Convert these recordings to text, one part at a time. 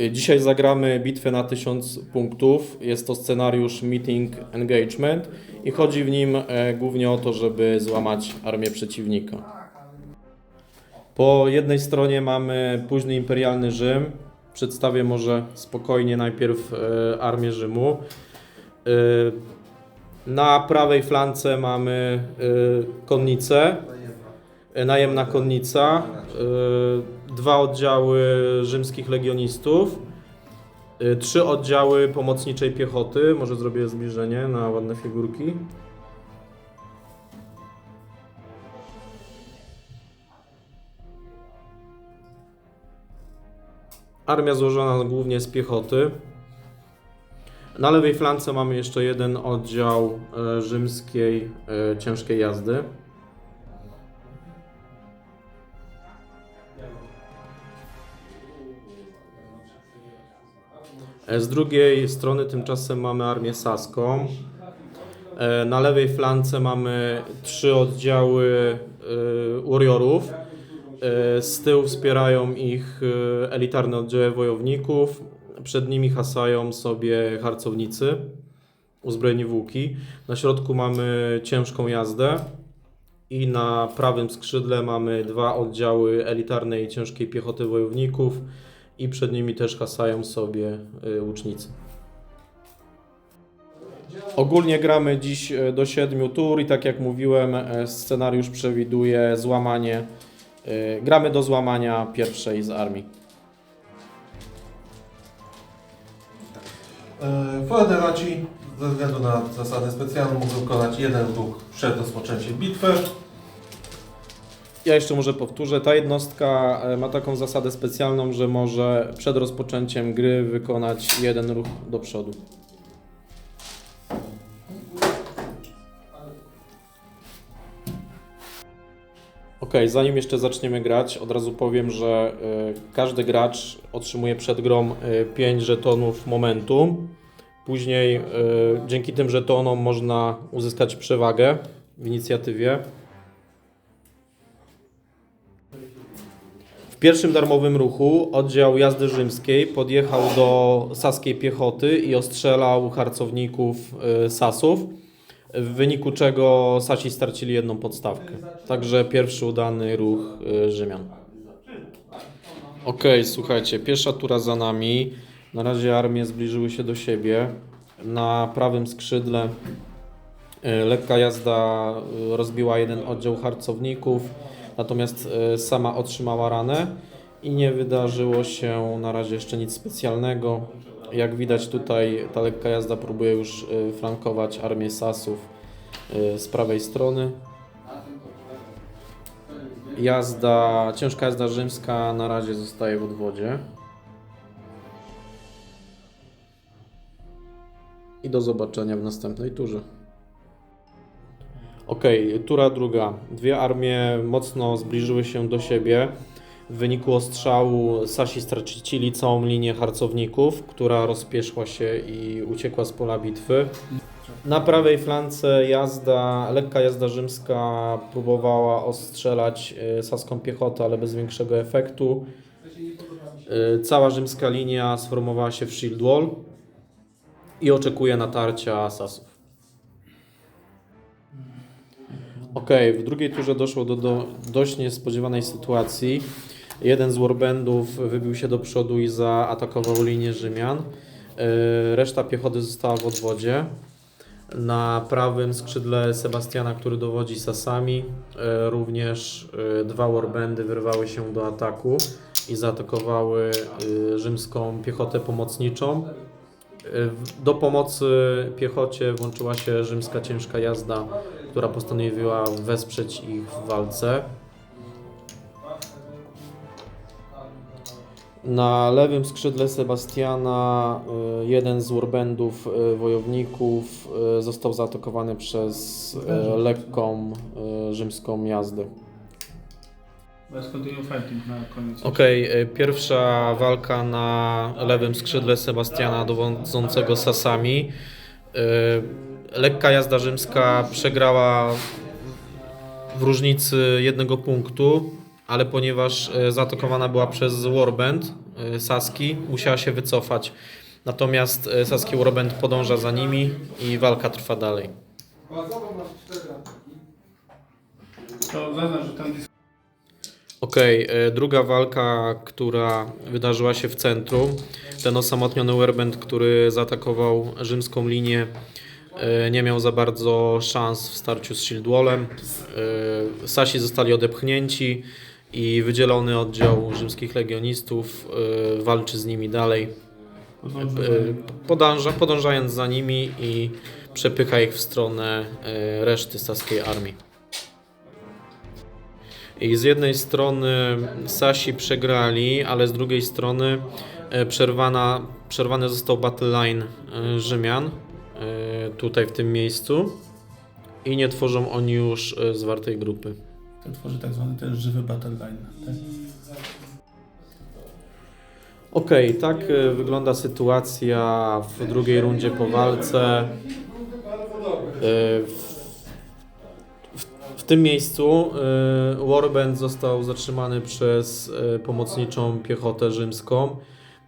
Y, Dzisiaj zagramy bitwę na 1000 punktów. Jest to scenariusz Meeting Engagement i chodzi w nim e, głównie o to, żeby złamać armię przeciwnika. Po jednej stronie mamy późny imperialny Rzym. Przedstawię może spokojnie najpierw e, armię Rzymu. E, Na prawej flance mamy konnicę, najemna konnica, dwa oddziały rzymskich legionistów, e, trzy oddziały pomocniczej piechoty. Może zrobię zbliżenie na ładne figurki. Armia złożona głównie z piechoty. Na lewej flance mamy jeszcze jeden oddział e, rzymskiej e, ciężkiej jazdy. Z drugiej strony tymczasem mamy armię saską. E, Na lewej flance mamy trzy oddziały e, warriorów. E, Z tyłu wspierają ich e, elitarne oddziały wojowników. Przed nimi hasają sobie harcownicy, uzbrojeni w łuki. Na środku mamy ciężką jazdę. I na prawym skrzydle mamy dwa oddziały elitarnej ciężkiej piechoty wojowników. I przed nimi też hasają sobie e, łucznicy. Ogólnie gramy dziś e, do 7 tur i tak jak mówiłem, e, scenariusz przewiduje złamanie. Gramy do złamania pierwszej z armii. Federaci ze względu na zasady specjalne mogą wykonać jeden ruch przed rozpoczęciem bitwy. Ja jeszcze może powtórzę, ta jednostka e, ma taką zasadę specjalną, że może przed rozpoczęciem gry wykonać jeden ruch do przodu. Ok, zanim jeszcze zaczniemy grać, od razu powiem, że e, każdy gracz otrzymuje przed grą 5 żetonów momentum. Później e, dzięki tym żetonom można uzyskać przewagę w inicjatywie. Pierwszym darmowym ruchu oddział jazdy rzymskiej podjechał do saskiej piechoty i ostrzelał harcowników y, Sasów, w wyniku czego Sasi stracili jedną podstawkę. Także pierwszy udany ruch y, Rzymian. Okej, słuchajcie, pierwsza tura za nami. Na razie armie zbliżyły się do siebie. Na prawym skrzydle y, lekka jazda rozbiła jeden oddział harcowników. Natomiast e, sama otrzymała ranę i nie wydarzyło się na razie jeszcze nic specjalnego. Jak widać tutaj ta lekka jazda próbuje już e, flankować armię Sasów e, z prawej strony. Jazda, ciężka jazda rzymska na razie zostaje w odwodzie. I do zobaczenia w następnej turze. Okej, tura druga. Dwie armie mocno zbliżyły się do siebie. W wyniku ostrzału Sasi stracili całą linię harcowników, która rozpieszła się i uciekła z pola bitwy. Na prawej flance jazda, lekka jazda rzymska próbowała ostrzelać e, saską piechotę, ale bez większego efektu. E, Cała rzymska linia sformowała się w shield wall i oczekuje natarcia Sasów. Okej, w drugiej turze doszło do, do dość niespodziewanej sytuacji. Jeden z warbandów wybił się do przodu i zaatakował linię Rzymian. Yy, Reszta piechoty została w odwodzie. Na prawym skrzydle Sebastiana, który dowodzi Sasami, yy, również yy, dwa warbandy wyrwały się do ataku i zaatakowały rzymską piechotę pomocniczą. Do pomocy piechocie włączyła się rzymska ciężka jazda która postanowiła wesprzeć ich w walce. Na lewym skrzydle Sebastiana y, jeden z warbandów y, wojowników y, został zaatakowany przez lekką rzymską jazdę. Okej, y, pierwsza walka na lewym skrzydle Sebastiana dowodzącego Sasami. Lekka jazda rzymska przegrała w różnicy jednego punktu, ale ponieważ y, zaatakowana była przez Warband, e, Saski, musiała się wycofać. Natomiast e, Saski Warband podąża za nimi i walka trwa dalej. To zaznacz, że tam Okej, e, druga walka, która wydarzyła się w centrum. Ten osamotniony Warband, który zaatakował rzymską linię, e, nie miał za bardzo szans w starciu z Shieldwallem. E, Sasi zostali odepchnięci i wydzielony oddział rzymskich legionistów e, walczy z nimi dalej, e, podąża, podążając za nimi i przepycha ich w stronę e, reszty saskiej armii. I z jednej strony Sasi przegrali, ale z drugiej strony e, przerwana, przerwany został battle line e, Rzymian e, tutaj w tym miejscu i nie tworzą oni już e, zwartej grupy. To tworzy tak zwany też żywy battle line. Tak? Okej, tak e, wygląda sytuacja w drugiej rundzie po walce. E, W, w, w tym miejscu e, Warband został zatrzymany przez e, pomocniczą piechotę rzymską.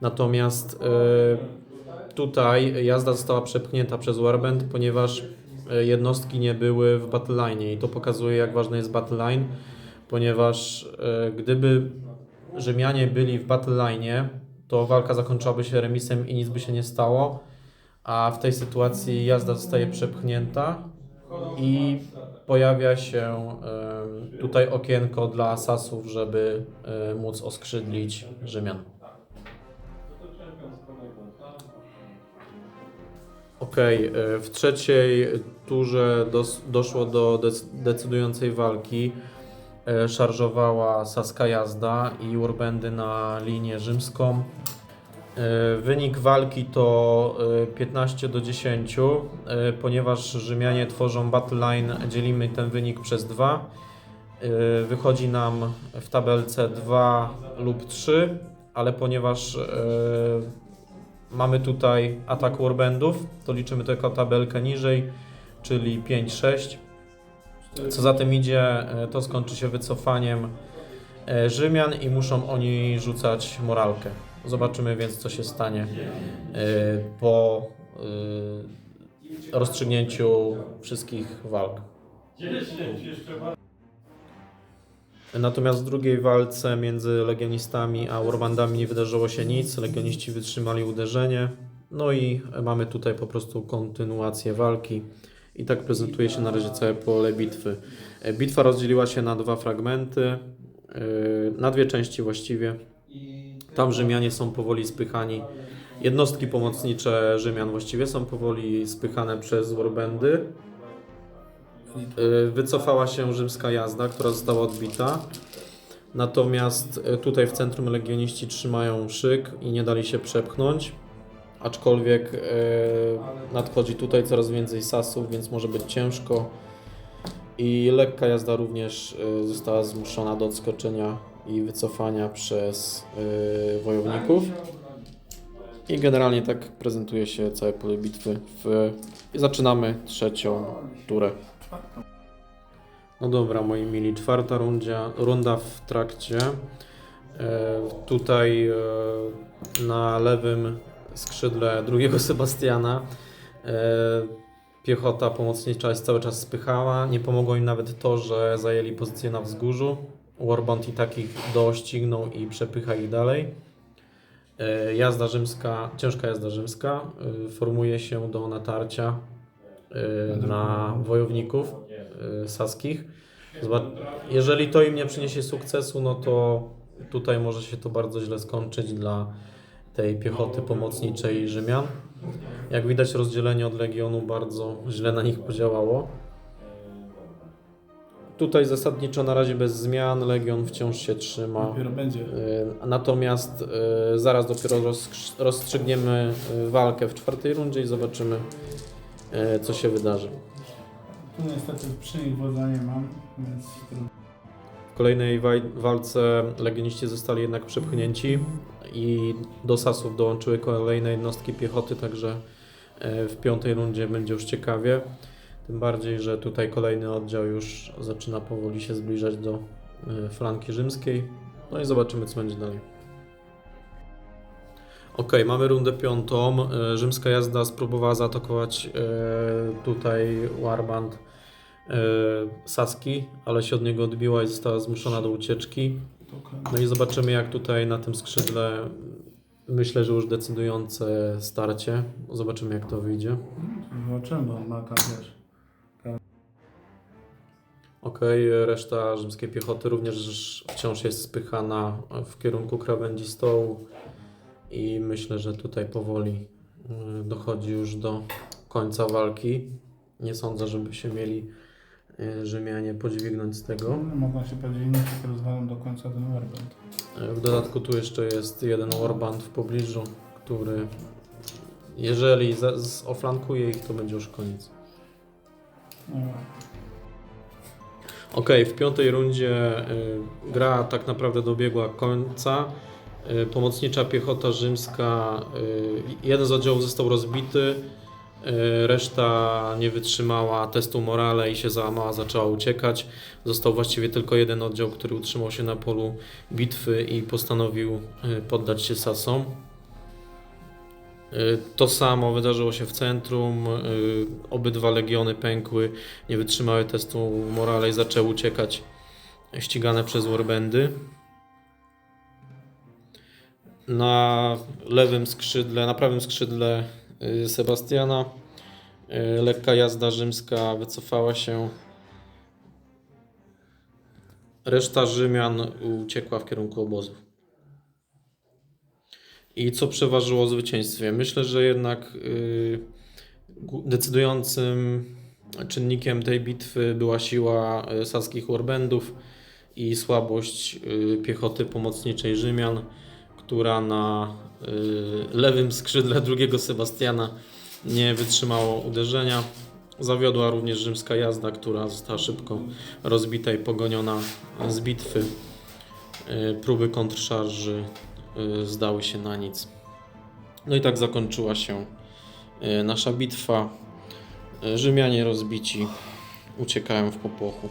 Natomiast e, tutaj jazda została przepchnięta przez Warband, ponieważ e, jednostki nie były w battleline i to pokazuje jak ważny jest battleline, ponieważ e, gdyby Rzymianie byli w battleline, to walka zakończyłaby się remisem i nic by się nie stało, a w tej sytuacji jazda zostaje przepchnięta i pojawia się tutaj okienko dla asasów, żeby e, móc oskrzydlić Rzymian. Okej, e, w trzeciej turze dos, doszło do dec, decydującej walki. E, Szarżowała Saska Jazda i Warbandy na linię rzymską. E, Wynik walki to e, 15 do 10, e, ponieważ Rzymianie tworzą battle line, dzielimy ten wynik przez 2. E, Wychodzi nam w tabelce 2 lub 3, ale ponieważ e, mamy tutaj atak Warbandów, to liczymy to jako tabelkę niżej, czyli 5-6. Co za tym idzie, e, to skończy się wycofaniem e, Rzymian i muszą oni rzucać moralkę. Zobaczymy więc, co się stanie e, po rozstrzygnięciu wszystkich walk. Natomiast w drugiej walce między legionistami a Warbandami nie wydarzyło się nic. Legioniści wytrzymali uderzenie. No i mamy tutaj po prostu kontynuację walki. I tak prezentuje się na razie całe pole bitwy. E, Bitwa rozdzieliła się na dwa fragmenty, e, na dwie części właściwie. Tam Rzymianie są powoli spychani. Jednostki pomocnicze Rzymian właściwie są powoli spychane przez Warbandy. E, Wycofała się rzymska jazda, która została odbita. Natomiast e, tutaj w centrum legioniści trzymają szyk i nie dali się przepchnąć. Aczkolwiek e, nadchodzi tutaj coraz więcej sasów, więc może być ciężko. I lekka jazda również została zmuszona do odskoczenia i wycofania przez wojowników. I generalnie tak prezentuje się całe pole bitwy. W... Zaczynamy trzecią turę. No dobra, moi mili, czwarta rundzia, runda w trakcie. E, tutaj e, na lewym skrzydle drugiego Sebastiana e, piechota pomocnicza jest cały czas spychała. Nie pomogło im nawet to, że zajęli pozycję na wzgórzu. Warband i takich doścignął i przepycha ich dalej. E, Jazda rzymska, ciężka jazda rzymska e, formuje się do natarcia na wojowników e, saskich. Jeżeli to im nie przyniesie sukcesu, no to tutaj może się to bardzo źle skończyć dla tej piechoty pomocniczej Rzymian. Jak widać, rozdzielenie od legionu bardzo źle na nich podziałało. Tutaj zasadniczo na razie bez zmian, legion wciąż się trzyma. Dopiero będzie. E, Natomiast zaraz dopiero rozstrz- rozstrzygniemy walkę w czwartej rundzie i zobaczymy, co się wydarzy. Tu niestety przy nich wodza nie mam, więc trudno. W kolejnej walce legioniści zostali jednak przepchnięci i do Sasów dołączyły kolejne jednostki piechoty, także e, w piątej rundzie będzie już ciekawie. Tym bardziej, że tutaj kolejny oddział już zaczyna powoli się zbliżać do e, flanki rzymskiej. No i zobaczymy, co będzie dalej. Okej, mamy rundę piątą. E, Rzymska jazda spróbowała zaatakować e, tutaj Warband e, Saski, ale się od niego odbiła i została zmuszona do ucieczki. No i zobaczymy jak tutaj na tym skrzydle myślę, że już decydujące starcie. Zobaczymy jak to wyjdzie. Zobaczymy, on ma tam wiesz. Okej, reszta rzymskiej piechoty również wciąż jest spychana w kierunku krawędzi stołu i myślę, że tutaj powoli y, dochodzi już do końca walki. Nie sądzę, żeby się mieli y, Rzymianie podźwignąć z tego. Można się powiedzieć, nie się rozwalą do końca ten warband. Y, W dodatku tu jeszcze jest jeden warband w pobliżu, który jeżeli oflankuje ich, to będzie już koniec. No, Okej, w piątej rundzie gra tak naprawdę dobiegła końca. Y, pomocnicza piechota rzymska, y, jeden z oddziałów został rozbity, y, reszta nie wytrzymała testu morale i się załamała, zaczęła uciekać. Został właściwie tylko jeden oddział, który utrzymał się na polu bitwy i postanowił poddać się Sasom. To samo wydarzyło się w centrum. Obydwa legiony pękły nie wytrzymały testu morale i zaczęły uciekać ścigane przez warbandy. Na lewym skrzydle, na prawym skrzydle y, Sebastiana y, lekka jazda rzymska wycofała się. Reszta Rzymian uciekła w kierunku obozów. I co przeważyło w zwycięstwie? Myślę, że jednak y, decydującym czynnikiem tej bitwy była siła saskich warbandów i słabość piechoty pomocniczej Rzymian, która na y, lewym skrzydle drugiego Sebastiana nie wytrzymała uderzenia. Zawiodła również rzymska jazda, która została szybko rozbita i pogoniona z bitwy. Y, Próby kontrszarży y, zdały się na nic. No i tak zakończyła się nasza bitwa. Rzymianie rozbici uciekają w popłochu.